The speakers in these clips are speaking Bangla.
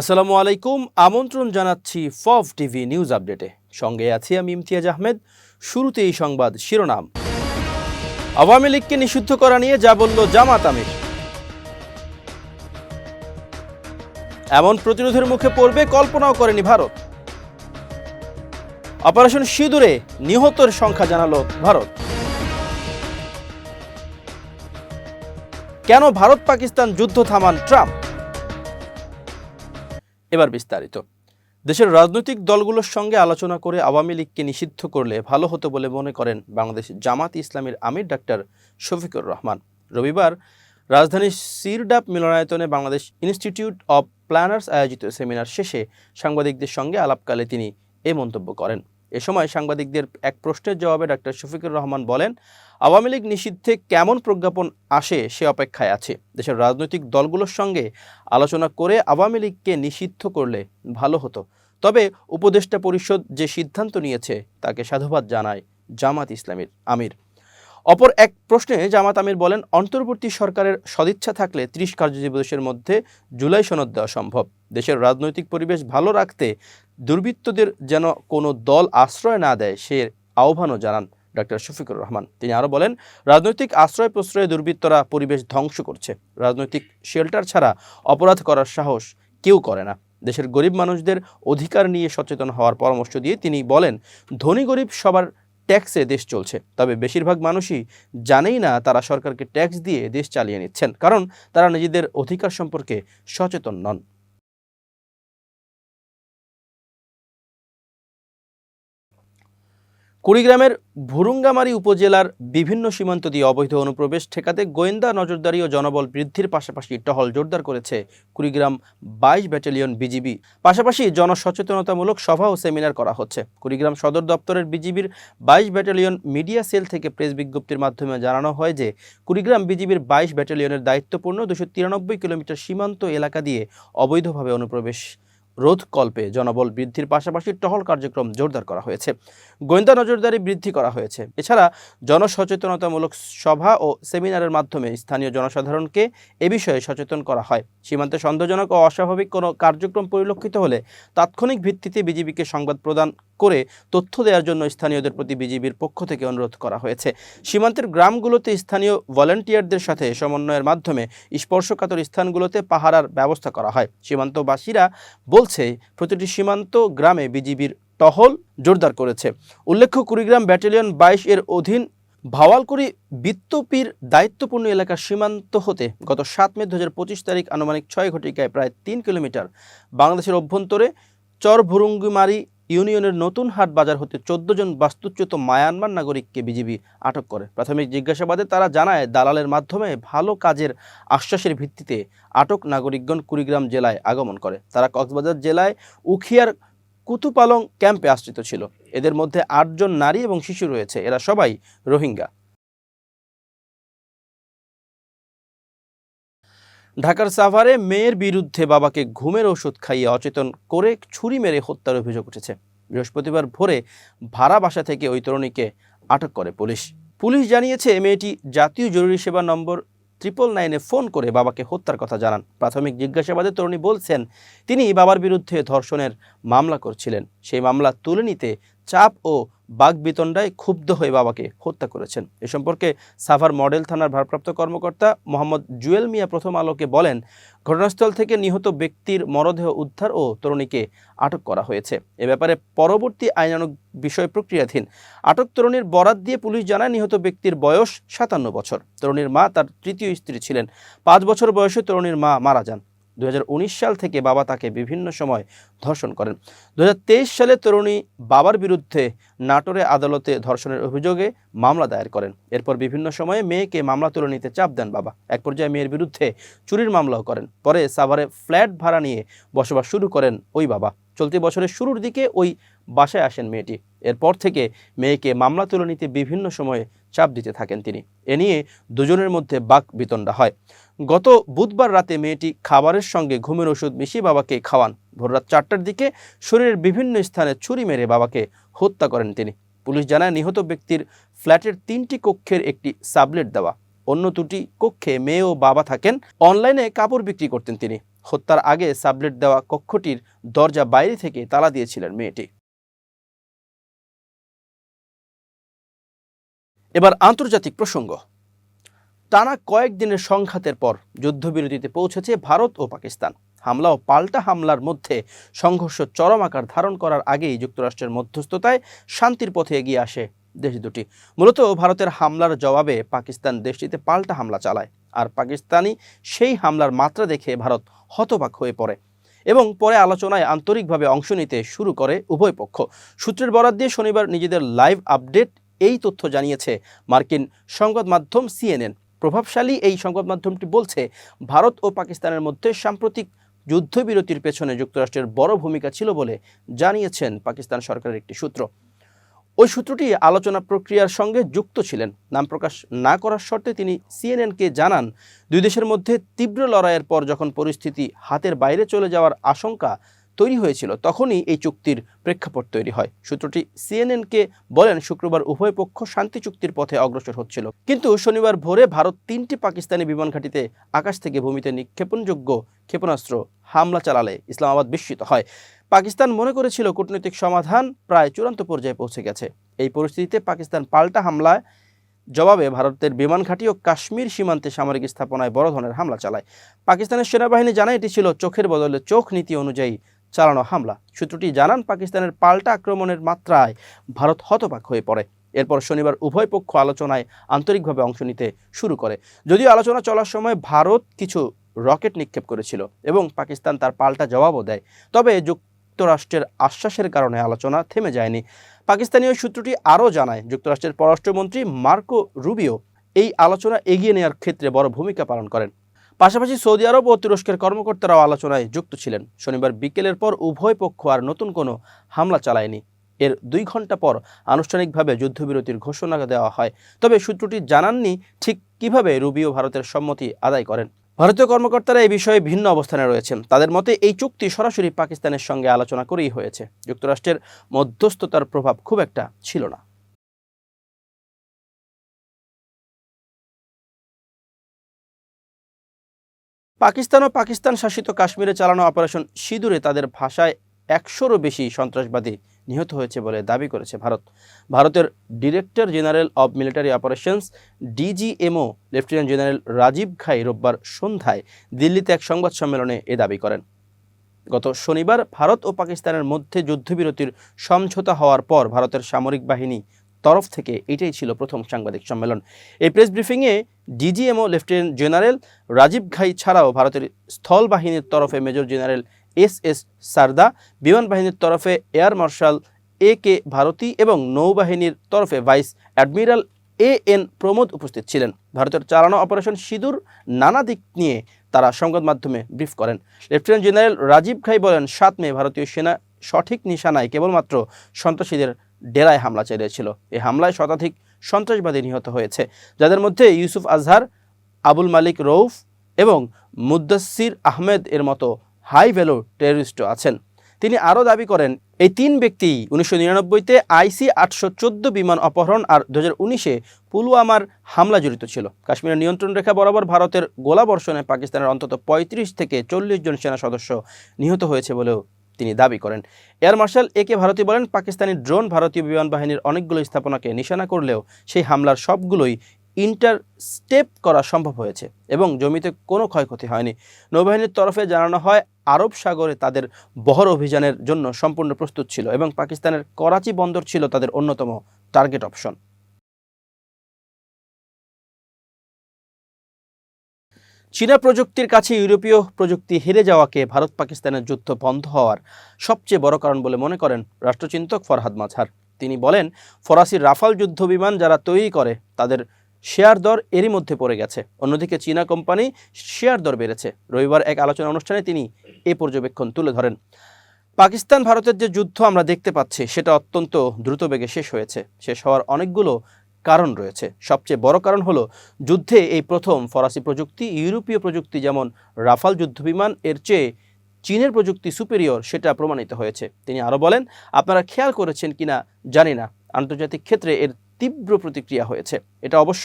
আসসালামু আলাইকুম, আমন্ত্রণ জানাচ্ছি ফভ টিভি নিউজ আপডেটে। সঙ্গে আছি আমি ইমতিয়াজ আহমেদ শুরুতে এই সংবাদ শিরোনাম। আওয়ামী লীগকে নিষিদ্ধ করা নিয়ে যা বলল জামাত আমির। এমন প্রতিরোধের মুখে পড়বে কল্পনাও করেনি ভারত। অপারেশন সিঁদুরে নিহতের সংখ্যা জানালো ভারত। কেন ভারত পাকিস্তান যুদ্ধ থামান ট্রাম্প? এবার বিস্তারিত। দেশের রাজনৈতিক দলগুলোর সঙ্গে আলোচনা করে আওয়ামী লীগকে নিষিদ্ধ করলে ভালো হতো বলে মনে করেন বাংলাদেশ জামাত ইসলামের আমির ডাক্তার শফিকুর রহমান। রবিবার রাজধানীর সিরডাপ মিলনায়তনে বাংলাদেশ ইনস্টিটিউট অব প্ল্যানার্স আয়োজিত সেমিনার শেষে সাংবাদিকদের সঙ্গে আলাপকালে তিনি এ মন্তব্য করেন। এ সময় সাংবাদিকদের এক প্রশ্নের জবাবে ডাক্তার শফিকুর রহমান বলেন, আওয়ামী লীগ নিষিদ্ধে কেমন প্রজ্ঞাপন আসে সে অপেক্ষায় আছে। দেশের রাজনৈতিক দলগুলোর সঙ্গে আলোচনা করে আওয়ামী লীগকে নিষিদ্ধ করলে ভালো হতো। তবে উপদেষ্টা পরিষদ যে সিদ্ধান্ত নিয়েছে তাকে সাধুবাদ জানায় জামাত ইসলামীর আমির। অপর এক প্রশ্নে জামাত আমির বলেন, অন্তর্বর্তী সরকারের সদিচ্ছা থাকলে ত্রিশ কার্যদিবসের মধ্যে জুলাই সনদ দেওয়া সম্ভব। দেশের রাজনৈতিক পরিবেশ ভালো রাখতে দুর্বৃত্তদের যেন কোনো দল আশ্রয় না দেয়, সে আহ্বানও জানান ডক্টর শফিকুর রহমান। তিনি আরও বলেন, রাজনৈতিক আশ্রয় প্রশ্রয়ে দুর্বৃত্তরা পরিবেশ ধ্বংস করছে। রাজনৈতিক শেল্টার ছাড়া অপরাধ করার সাহস কেউ করে না। দেশের গরিব মানুষদের অধিকার নিয়ে সচেতন হওয়ার পরামর্শ দিয়ে তিনি বলেন, ধনী গরিব সবার ট্যাক্সে দেশ চলছে, তবে বেশিরভাগ মানুষই জানেই না তারা সরকারকে ট্যাক্স দিয়ে দেশ চালিয়ে নিচ্ছেন, কারণ তারা নিজেদের অধিকার সম্পর্কে সচেতন নন। কুড়িগ্রামের ভুরুঙ্গামারী উপজেলার বিভিন্ন সীমান্ত দিয়ে অবৈধ অনুপ্রবেশ ঠেকাতে গোয়েন্দা নজরদারি ও জনবল বৃদ্ধির পাশাপাশি টহল জোরদার করেছে কুড়িগ্রাম বাইশ ব্যাটালিয়ন বিজিবি। পাশাপাশি জনসচেতনতামূলক সভা ও সেমিনার করা হচ্ছে। কুড়িগ্রাম সদর দপ্তরের বিজিবির বাইশ ব্যাটালিয়ন মিডিয়া সেল থেকে প্রেস বিজ্ঞপ্তির মাধ্যমে জানানো হয় যে, কুড়িগ্রাম বিজিবির বাইশ ব্যাটালিয়নের দায়িত্বপূর্ণ দুশো তিরানব্বই কিলোমিটার সীমান্ত এলাকা দিয়ে অবৈধভাবে অনুপ্রবেশ রোধকল্পে জনবল বৃদ্ধির পাশাপাশি টহল কার্যক্রম জোরদার করা হয়েছে। গোয়েন্দা নজরদারি বৃদ্ধি করা হয়েছে। এছাড়া জনসচেতনতামূলক সভা ও সেমিনারের মাধ্যমে স্থানীয় জনসাধারণকে এ বিষয়ে সচেতন করা হয়। সীমান্তে সন্দেহজনক ও অস্বাভাবিক কোনো কার্যক্রম পরিলক্ষিত হলে তাৎক্ষণিক ভিত্তিতে বিজিবিকে সংবাদ প্রদান করে তথ্য দেওয়ার জন্য স্থানীয়দের প্রতি বিজিবির পক্ষ থেকে অনুরোধ করা হয়েছে। সীমান্তের গ্রামগুলোতে স্থানীয় ভলেন্টিয়ারদের সাথে সমন্বয়ের মাধ্যমে স্পর্শকাতর স্থানগুলোতে পাহারার ব্যবস্থা করা হয়। সীমান্তবাসীরা বলছে, প্রতিটি সীমান্ত গ্রামে বিজিবির টহল জোরদার করেছে। উল্লেখ্য, কুড়িগ্রাম ব্যাটালিয়ন বাইশ এর অধীন ভাওয়ালকুড়ি বিত্তপির দায়িত্বপূর্ণ এলাকার সীমান্ত হতে গত সাত মে দু হাজার পঁচিশ তারিখ আনুমানিক ছয় ঘটিকায় প্রায় তিন কিলোমিটার বাংলাদেশের অভ্যন্তরে চর ভুরুঙ্গিমারি ইউনিয়নের নতুন হাট বাজার হতে চোদ্দ জন বাস্তুচ্যুত মায়ানমার নাগরিককে বিজিবি আটক করে। প্রাথমিক জিজ্ঞাসাবাদে তারা জানায়, দালালের মাধ্যমে ভালো কাজের আশ্বাসের ভিত্তিতে আটক নাগরিকগণ কুড়িগ্রাম জেলায় আগমন করে। তারা কক্সবাজার জেলায় উখিয়ার কুতুপালং ক্যাম্পে আশ্রিত ছিল। এদের মধ্যে আটজন নারী এবং শিশু রয়েছে। এরা সবাই রোহিঙ্গা। ঢাকার সাভারে মেয়ের বিরুদ্ধে বাবাকে ঘুমের ওষুধ খাইয়ে অচেতন করে ছুরি মেরে হত্যার অভিযোগ উঠেছে। বৃহস্পতিবার ভোরে ভাড়া বাসা থেকে ওই তরুণীকে আটক করে পুলিশ। পুলিশ জানিয়েছে মেয়েটি জাতীয় জরুরি সেবা নম্বর ট্রিপল নাইনে ফোন করে বাবাকে হত্যার কথা জানান। প্রাথমিক জিজ্ঞাসাবাদে তরুণী বলছেন, তিনি বাবার বিরুদ্ধে ধর্ষণের মামলা করছিলেন। সেই মামলা তুলে নিতে চাপ ও বাগবিতণ্ডায় ক্ষুব্ধ হয়ে বাবাকে হত্যা করেছেন। এ সম্পর্কে সাভার মডেল থানার ভারপ্রাপ্ত কর্মকর্তা মোহাম্মদ জুয়েল মিয়া প্রথম আলোকে বলেন, ঘটনাস্থল থেকে নিহত ব্যক্তির মরদেহ উদ্ধার ও তরুণীকে আটক করা হয়েছে। এ ব্যাপারে পরবর্তী আইনানুক বিষয় প্রক্রিয়াধীন। আটক তরুণীর বরাত দিয়ে পুলিশ জানায়, নিহত ব্যক্তির বয়স সাতান্ন বছর। তরুণীর মা তার তৃতীয় স্ত্রী ছিলেন। পাঁচ বছর বয়সে তরুণীর মা মারা যান। দু হাজার উনিশ সাল থেকে বাবা তাকে বিভিন্ন সময় ধর্ষণ করেন। দু সালে তরুণী বাবার বিরুদ্ধে নাটোরে আদালতে ধর্ষণের অভিযোগে মামলা দায়ের করেন। এরপর বিভিন্ন সময়ে মেয়েকে মামলা তুলে নিতে চাপ দেন বাবা। এক পর্যায়ে মেয়ের বিরুদ্ধে চুরির মামলাও করেন। পরে সাভারে ফ্ল্যাট ভাড়া নিয়ে বসবাস শুরু করেন ওই বাবা। চলতি বছরের শুরুর দিকে ওই বাসায় আসেন মেয়েটি। এরপর থেকে মেয়েকে মামলা তুলে নিতে বিভিন্ন সময়ে চাপ দিতে থাকেন তিনি। এ নিয়ে দুজনের মধ্যে বাক বিতণ্ডা হয়। গত বুধবার রাতে মেয়েটি খাবারের সঙ্গে ঘুমের ওষুধ মিশিয়ে বাবাকে খাওয়ান। ভোররাত চারটার দিকে শরীরের বিভিন্ন স্থানে ছুরি মেরে বাবাকে হত্যা করেন তিনি। পুলিশ জানায় নিহত ব্যক্তির ফ্ল্যাটের তিনটি কক্ষের একটি সাবলেট দেওয়া। অন্য দুটি কক্ষে মেয়ে ও বাবা থাকেন। অনলাইনে কাপড় বিক্রি করতেন তিনি। হত্যার আগে সাবলেট দেওয়া কক্ষটির দরজা বাইরে থেকে তালা দিয়েছিলেন মেয়েটি। এবার আন্তর্জাতিক প্রসঙ্গ। টানা কয়েকদিনের সংঘাতের পর যুদ্ধবিরতিতে পৌঁছেছে ভারত ও পাকিস্তান। হামলা ও পাল্টা হামলার মধ্যে সংঘর্ষ চরম আকার ধারণ করার আগেই যুক্তরাষ্ট্রের মধ্যস্থতায় শান্তির পথে এগিয়ে আসে দেশ দুটি। মূলত ভারতের হামলার জবাবে পাকিস্তান দেশটিতে পাল্টা হামলা চালায়, আর পাকিস্তানি সেই হামলার মাত্রা দেখে ভারত হতবাক হয়ে পড়ে এবং পরে আলোচনায় আন্তরিকভাবে অংশ নিতে শুরু করে উভয় পক্ষ। সূত্রের বরাদ দিয়ে শনিবার নিজেদের লাইভ আপডেট এই তথ্য জানিয়েছে মার্কিন সংবাদ মাধ্যম সিএনএন। প্রভাবশালী এই সংবাদ মাধ্যমটি বলছে, ভারত ও পাকিস্তানের মধ্যে সাম্প্রতিক যুদ্ধবিরতির পেছনে যুক্তরাষ্ট্রের বড় ভূমিকা ছিল বলে জানিয়েছেন পাকিস্তান সরকারের একটি সূত্র। ওই সূত্রটি আলোচনা প্রক্রিয়ার সঙ্গে যুক্ত ছিলেন। নাম প্রকাশ না করার শর্তে তিনি সিএনএনকে জানান, দুই দেশের মধ্যে তীব্র লড়াইয়ের পর যখন পরিস্থিতি হাতের বাইরে চলে যাওয়ার আশঙ্কা তৈরি হয়েছিল, তখনই এই চুক্তির প্রেক্ষাপট তৈরি হয়। সূত্রটি সিএনএনকে বলেন, শুক্রবার উভয় পক্ষ শান্তি চুক্তির পথে অগ্রসর হচ্ছিল। কিন্তু শনিবার ভোরে ভারত তিনটি পাকিস্তানি বিমান ঘাঁটিতে আকাশ থেকে ভূমিতে নিক্ষেপণযোগ্য ক্ষেপণাস্ত্র হামলা চালালে ইসলামাবাদ বিস্মিত হয়। পাকিস্তান মনে করেছিল, কূটনৈতিক সমাধান প্রায় চূড়ান্ত পর্যায়ে পৌঁছে গেছে। এই পরিস্থিতিতে পাকিস্তান পাল্টা হামলায় জবাবে ভারতের বিমান ঘাঁটি ও কাশ্মীর সীমান্তে সামরিক স্থাপনায় বড় ধরনের হামলা চালায়। পাকিস্তানের সেনাবাহিনী জানায়, এটি ছিল চোখের বদলে চোখ নীতি অনুযায়ী চালানো হামলা। সূত্রটি জানান, পাকিস্তানের পাল্টা আক্রমণের মাত্রায় ভারত হতবাক হয়ে পড়ে। এরপর শনিবার উভয় পক্ষ আলোচনায় আন্তরিকভাবে অংশ নিতে শুরু করে। যদিও আলোচনা চলার সময় ভারত কিছু রকেট নিক্ষেপ করেছিল এবং পাকিস্তান তার পাল্টা জবাবও দেয়। তবে যুক্তরাষ্ট্রের আশ্বাসের কারণে আলোচনা থেমে যায়নি। পাকিস্তানি ওই সূত্রটি আরও জানায়, যুক্তরাষ্ট্রের পররাষ্ট্রমন্ত্রী মার্কো রুবিও এই আলোচনা এগিয়ে নেওয়ার ক্ষেত্রে বড় ভূমিকা পালন করেন। পাশাপাশি সৌদি আরব ও তুরস্কের কর্মকর্তারাও আলোচনায় যুক্ত ছিলেন। শনিবার বিকেলের পর উভয় পক্ষ আর নতুন কোনো হামলা চালায়নি। এর দুই ঘণ্টা পর আনুষ্ঠানিকভাবে যুদ্ধবিরতির ঘোষণা দেওয়া হয়। তবে সূত্রটি জানাননি ঠিক কীভাবে রুবিও ভারতের সম্মতি আদায় করেন। ভারতীয় কর্মকর্তারা এই বিষয়ে ভিন্ন অবস্থানে রয়েছেন। তাদের মতে, এই চুক্তি সরাসরি পাকিস্তানের সঙ্গে আলোচনা করেই হয়েছে। যুক্তরাষ্ট্রের মধ্যস্থতার প্রভাব খুব একটা ছিল না। পাকিস্তান ও পাকিস্তান শাসিত কাশ্মীরে চালানো অপারেশন সিঁদুরে তাদের ভাষায় একশোরও বেশি সন্ত্রাসবাদী নিহত হয়েছে বলে দাবি করেছে ভারত। ভারতের Director General of Military Operations DGMO Lieutenant General Rajiv Ghai রোববার সন্ধ্যায় দিল্লিতে এক সংবাদ সম্মেলনে এ দাবি করেন। গত শনিবার ভারত ও পাকিস্তানের মধ্যে যুদ্ধবিরতির সমঝোতা হওয়ার পর ভারতের সামরিক বাহিনী তরফ থেকে এটাই ছিল প্রথম সাংবাদিক সম্মেলন। এই প্রেস ব্রিফিংয়ে DGMO lieutenant general Rajiv Ghai ছাড়াও ভারতের স্থল বাহিনীর তরফে Major General S S Sharda, বিমান বাহিনীর তরফে Air Marshal A K Bharti এবং নৌবাহিনীর তরফে Vice Admiral A N Pramod উপস্থিত ছিলেন। ভারতের চালানো অপারেশন সিঁদুর নানা দিক নিয়ে তারা সংবাদ মাধ্যমে ব্রিফ করেন। লেফটেন্যান্ট জেনারেল রাজীব ঘাই বলেন, সাত মে ভারতীয় সেনা সঠিক নিশানায় কেবলমাত্র সন্ত্রাসীদের ডেরায় হামলা চালিয়েছিল। এই হামলায় শতাধিক সন্ত্রাসবাদী নিহত হয়েছে, যাদের মধ্যে ইউসুফ আজহার, আবুল মালিক রৌফ এবং মুদ্দাসির আহমেদ এর মতো হাই ভ্যালু টেররিস্টও আছেন। তিনি আরও দাবি করেন, এই তিন ব্যক্তি উনিশশো নিরানব্বইতে আইসি আটশো চোদ্দ বিমান অপহরণ আর দু উনিশে পুলওয়ামার হামলা জড়িত ছিল। কাশ্মীরের নিয়ন্ত্রণ রেখা বরাবর ভারতের গোলাবর্ষণে পাকিস্তানের অন্তত পঁয়ত্রিশ থেকে চল্লিশ জন সেনা সদস্য নিহত হয়েছে বলেও তিনি দাবি করেন। Air Marshal A K Bharti বলেন, পাকিস্তানি ড্রোন ভারতীয় বিমান বাহিনীর অনেকগুলো স্থাপনাকে নিশানা করলেও সেই হামলার সবগুলোই ইন্টার স্টেপ করা সম্ভব হয়েছে এবং জমিতে কোনো ক্ষয়ক্ষতি হয়নি। নৌবাহিনীর তরফে জানানো হয়, আরব সাগরে তাদের বহর অভিযানের জন্য সম্পূর্ণ প্রস্তুত ছিল এবং পাকিস্তানের করাচি বন্দর ছিল তাদের অন্যতম টার্গেট অপশন। চীনা প্রযুক্তির কাছে ইউরোপীয় প্রযুক্তি হেরে যাওয়াকে ভারত পাকিস্তানের যুদ্ধ বন্ধ হওয়ার সবচেয়ে বড় কারণ বলে মনে করেন রাষ্ট্রচিন্তক ফরহাদ মাঝহার তিনি বলেন, ফরাসি রাফাল যুদ্ধ বিমান যারা তৈরি করে, তাদের শেয়ার দর এরই মধ্যে পড়ে গেছে। অন্যদিকে চীনা কোম্পানি শেয়ার দর বেড়েছে। রবিবার এক আলোচনা অনুষ্ঠানে তিনি এ পর্যবেক্ষণ তুলে ধরেন। পাকিস্তান ভারতের যে যুদ্ধ আমরা দেখতে পাচ্ছি, সেটা অত্যন্ত দ্রুত বেগে শেষ হয়েছে। শেষ হওয়ার অনেকগুলো কারণ রয়েছে। সবচেয়ে বড় কারণ হলো, যুদ্ধে এই প্রথম ফরাসি প্রযুক্তি, ইউরোপীয় প্রযুক্তি যেমন রাফাল যুদ্ধবিমান, এর চেয়ে চীনের প্রযুক্তি সুপেরিয়র সেটা প্রমাণিত হয়েছে। তিনি আরও বলেন, আপনারা খেয়াল করেছেন কিনা জানি না। আন্তর্জাতিক ক্ষেত্রে এর তীব্র প্রতিক্রিয়া হয়েছে। এটা অবশ্য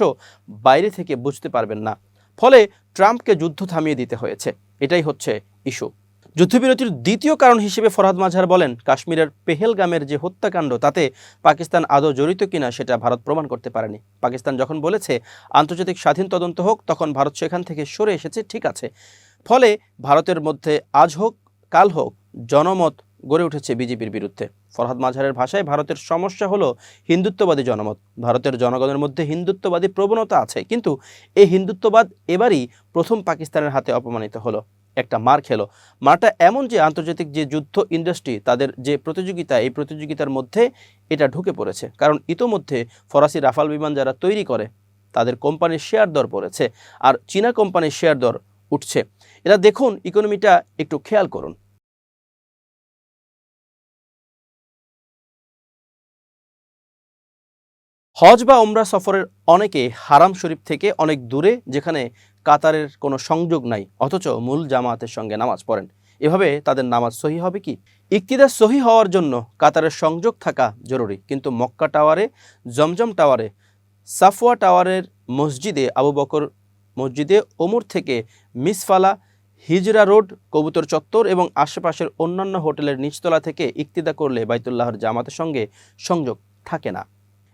বাইরে থেকে বুঝতে পারবেন না। ফলে ট্রাম্পকে যুদ্ধ থামিয়ে দিতে হয়েছে। এটাই হচ্ছে ইস্যু। যুদ্ধবিরতির দ্বিতীয় কারণ হিসেবে ফরহাদ মাঝার বলেন, কাশ্মীরের পেহেলগামের যে হত্যাকাণ্ড, তাতে পাকিস্তান আদৌ জড়িত কিনা সেটা ভারত প্রমাণ করতে পারেনি। পাকিস্তান যখন বলেছে, আন্তর্জাতিক স্বাধীন তদন্ত হোক, তখন ভারত সেখান থেকে সরে এসেছে, ঠিক আছে। ফলে ভারতের মধ্যে আজ হোক, কাল হোক, জনমত গড়ে উঠেছে বিজেপির বিরুদ্ধে। ফরহাদ মাঝারের ভাষায় ভারতের সমস্যা হলো হিন্দুত্ববাদী জনমত। ভারতের জনগণের মধ্যে হিন্দুত্ববাদী প্রবণতা আছে, কিন্তু এই হিন্দুত্ববাদ এবারই প্রথম পাকিস্তানের হাতে অপমানিত হলো। একটা মার খেলো। মারটা এমন যে আন্তর্জাতিক যে যুদ্ধ ইন্ডাস্ট্রি, তাদের যে প্রতিযোগিতা, এই প্রতিযোগিতার মধ্যে এটা ঢুকে পড়েছে। কারণ ইতোমধ্যে ফরাসি রাফাল বিমান যারা তৈরি করে, তাদের কোম্পানির শেয়ার দর পড়েছে। আর চীনা কোম্পানির শেয়ার দর উঠছে। এটা দেখুন, ইকোনমিটা একটু খেয়াল করুন। হজ বা ওমরা সফরের অনেকে হারাম শরীফ থেকে অনেক দূরে যেখানে কাতারের কোনো সংযোগ নাই, অথচ মূল জামাতের সঙ্গে নামাজ পড়েন। এভাবে তাদের নামাজ সহি হবে কি? ইক্তিদার সহি হওয়ার জন্য কাতারের সংযোগ থাকা জরুরি, কিন্তু মক্কা টাওয়ারে, জমজম টাওয়ারে, সাফওয়া টাওয়ারের মসজিদে, আবু বকর মসজিদে, ওমর থেকে মিসফালা, হিজরা রোড, কবুতর চত্বর এবং আশেপাশের অন্যান্য হোটেলের নিচতলা থেকে ইক্তিদা করলে বাইতুল্লাহর জামাতের সঙ্গে সংযোগ থাকে না।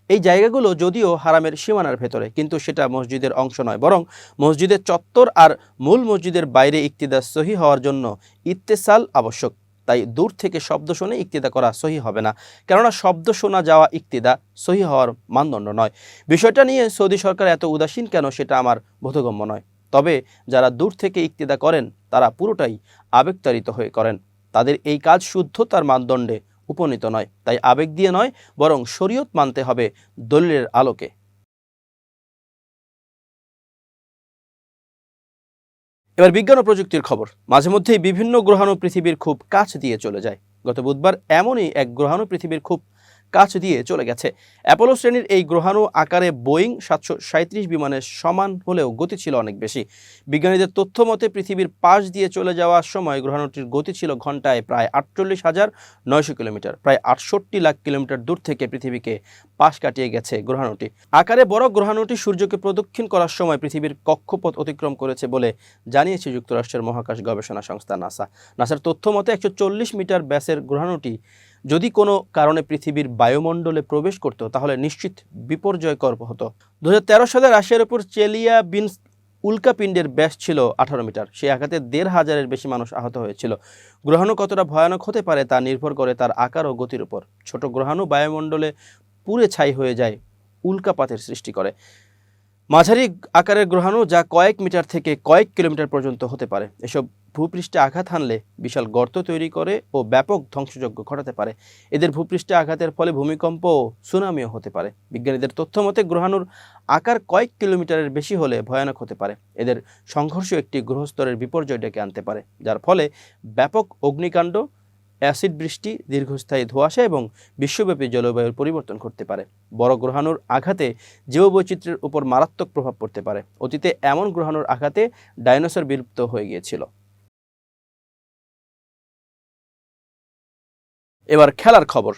এই জায়গাগুলো যদিও হারামের সীমানার ভেতরে, কিন্তু সেটা মসজিদের অংশ নয়, বরং মসজিদের চত্বর আর মূল মসজিদের বাইরে ইক্তিদা সহি হওয়ার জন্য ইত্তেসাল আবশ্যক। তাই দূর থেকে শব্দ শুনে ইক্তিদা করা সহি হবে না, কেননা শব্দ শোনা যাওয়া ইক্তিদা সহি হওয়ার মানদণ্ড নয়। বিষয়টা নিয়ে সৌদি সরকার এত উদাসীন কেন সেটা আমার বোধগম্য নয়। তবে যারা দূর থেকে ইক্তিদা করেন, তারা পুরোটাই আবেগতাড়িত হয়ে করেন। তাদের এই কাজ শুদ্ধতার মানদণ্ডে উপনীত নয়, তাই আবেগ দিয়ে নয়, বরং শরীয়ত মানতে হবে দলিলের আলোকে। এবার বিজ্ঞান ও প্রযুক্তির খবর। মাঝে মধ্যেই বিভিন্ন গ্রহাণু পৃথিবীর খুব কাছ দিয়ে চলে যায়। গত বুধবার এমনই এক গ্রহাণু পৃথিবীর খুব কাছ দিয়ে চলে গেছে। অ্যাপোলো শ্রেণির এই গ্রহাণু আকারে বোয়িং সাতশো সাঁত্রিশ বিমানের সমান হলেও গতি ছিল অনেক বেশি। বিজ্ঞানীদের তথ্য মতে পৃথিবীর পাশ দিয়ে চলে যাওয়ার সময় গ্রহাণুটির গতি ছিল ঘন্টায় প্রায় আটচল্লিশ হাজার নয়শো কিলোমিটার, প্রায় আটষট্টি লাখ কিলোমিটার দূর থেকে পৃথিবীকে পাশ কাটিয়ে গেছে গ্রহাণুটি। আকারে বড় গ্রহাণুটি সূর্যকে প্রদক্ষিণ করার সময় পৃথিবীর কক্ষপথ অতিক্রম করেছে বলে জানিয়েছে যুক্তরাষ্ট্রের মহাকাশ গবেষণা সংস্থা নাসা। নাসার তথ্য মতে একশো চল্লিশ মিটার ব্যাসের গ্রহাণুটি যদি কোনো কারণে পৃথিবীর বায়ুমণ্ডলে প্রবেশ করত, তাহলে নিশ্চিত বিপর্যয়কর হতো। দু সালে রাশিয়ার উপর চেলিয়া বিনস উল্কাপিণ্ডের ব্যাস ছিল আঠারো মিটার। সেই আঘাতে দেড় হাজারের বেশি মানুষ আহত হয়েছিল। গ্রহাণু কতটা ভয়ানক হতে পারে তা নির্ভর করে তার আকার ও গতির উপর। ছোট গ্রহাণু বায়ুমণ্ডলে পুড়ে ছাই হয়ে যায়, উল্কাপাতের সৃষ্টি করে। মাঝারি আকারের গ্রহাণু যা কয়েক মিটার থেকে কয়েক কিলোমিটার পর্যন্ত হতে পারে। এসব ভূপৃষ্ঠে আঘাত হানলে বিশাল গর্ত তৈরি করে ও ব্যাপক ধ্বংসযজ্ঞ ঘটাতে পারে। এদের ভূপৃষ্ঠে আঘাতের ফলে ভূমিকম্প ও সুনামিও হতে পারে। বিজ্ঞানীদের তথ্য মতে, গ্রহাণুর আকার কয়েক কিলোমিটারের বেশি হলে ভয়ানক হতে পারে। এদের সংঘর্ষ একটি গ্রহস্তরের বিপর্যয় ডেকে আনতে পারে, যার ফলে ব্যাপক অগ্নিকাণ্ড, অ্যাসিড বৃষ্টি, দীর্ঘস্থায়ী ধোঁয়াশা এবং বিশ্বব্যাপী জলবায়ুর পরিবর্তন ঘটতে পারে। বড় গ্রহাণুর আঘাতে জীববৈচিত্র্যের উপর মারাত্মক প্রভাব পড়তে পারে। অতীতে এমন গ্রহাণুর আঘাতে ডাইনোসর বিলুপ্ত হয়ে গিয়েছিল। এবার খেলার খবর।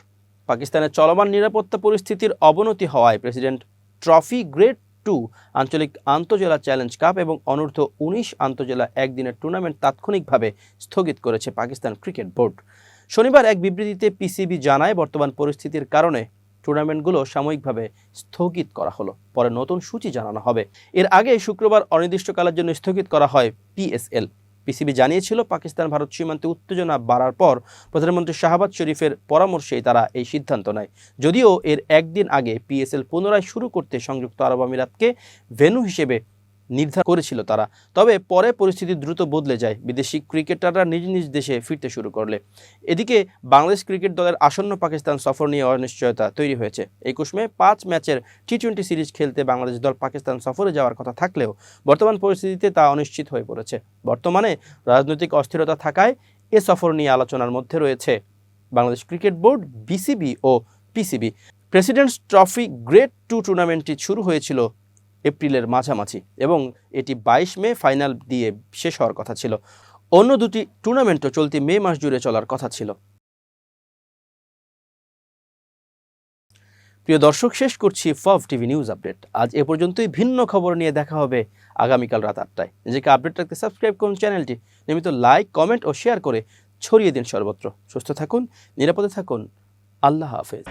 পাকিস্তানের চলমান নিরাপত্তা পরিস্থিতির অবনতি হওয়ায় প্রেসিডেন্ট ট্রফি গ্রেড টু, আঞ্চলিক আন্তজেলা চ্যালেঞ্জ কাপ এবং অনূর্ধ্ব উনিশ আন্তজেলা একদিনের টুর্নামেন্ট তাৎক্ষণিকভাবে স্থগিত করেছে পাকিস্তান ক্রিকেট বোর্ড। শনিবার এক বিবৃতিতে পিসিবি জানায়, বর্তমান পরিস্থিতির কারণে টুর্নামেন্টগুলো সাময়িকভাবে স্থগিত করা হলো। পরে নতুন সূচি জানানো হবে। এর আগে শুক্রবার অনির্দিষ্টকালের জন্য স্থগিত করা হয় পিএসএল। পিসিবি জানিয়েছিল, পাকিস্তান ভারত সীমান্তে উত্তেজনা বাড়ার পর প্রধানমন্ত্রী শাহবাজ শরীফের পরামর্শেই তারা এই সিদ্ধান্ত নেয়। যদিও এর একদিন আগে পিএসএল পুনরায় শুরু করতে সংযুক্ত আরব আমিরাতকে ভেনু হিসেবে নির্ধারণ করেছিল তারা। তবে পরে পরিস্থিতি দ্রুত বদলে যায়। বিদেশি ক্রিকেটাররা নিজ নিজ দেশে ফিরতে শুরু করলে। এদিকে বাংলাদেশ ক্রিকেট দলের আসন্ন পাকিস্তান সফর নিয়ে অনিশ্চয়তা তৈরি হয়েছে। একুশ মে পাঁচ ম্যাচের টি টোয়েন্টি সিরিজ খেলতে বাংলাদেশ দল পাকিস্তান সফরে যাওয়ার কথা থাকলেও বর্তমান পরিস্থিতিতে তা অনিশ্চিত হয়ে পড়েছে। বর্তমানে রাজনৈতিক অস্থিরতা থাকায় এ সফর নিয়ে আলোচনার মধ্যে রয়েছে বাংলাদেশ ক্রিকেট বোর্ড, বিসিবি ও PCB. President's Trophy grade two টুর্নামেন্টটি শুরু হয়েছিল এপ্রিলের মাঝামাঝি এবং এটি বাইশ মে ফাইনাল দিয়ে শেষ হওয়ার কথা ছিল। অন্য দুটি টুর্নামেন্টও চলতি মে মাস জুড়ে চলার কথা ছিল। প্রিয় দর্শক, শেষ করছি ফভ টিভি নিউজ আপডেট। আজ এ পর্যন্তই ভিন্ন খবর নিয়ে দেখা হবে আগামীকাল রাত আটটায়। নিজেকে আপডেট রাখতে সাবস্ক্রাইব করুন চ্যানেলটি। নিয়মিত লাইক, কমেন্ট ও শেয়ার করে ছড়িয়ে দিন সর্বত্র। সুস্থ থাকুন, নিরাপদে থাকুন। আল্লাহ হাফেজ।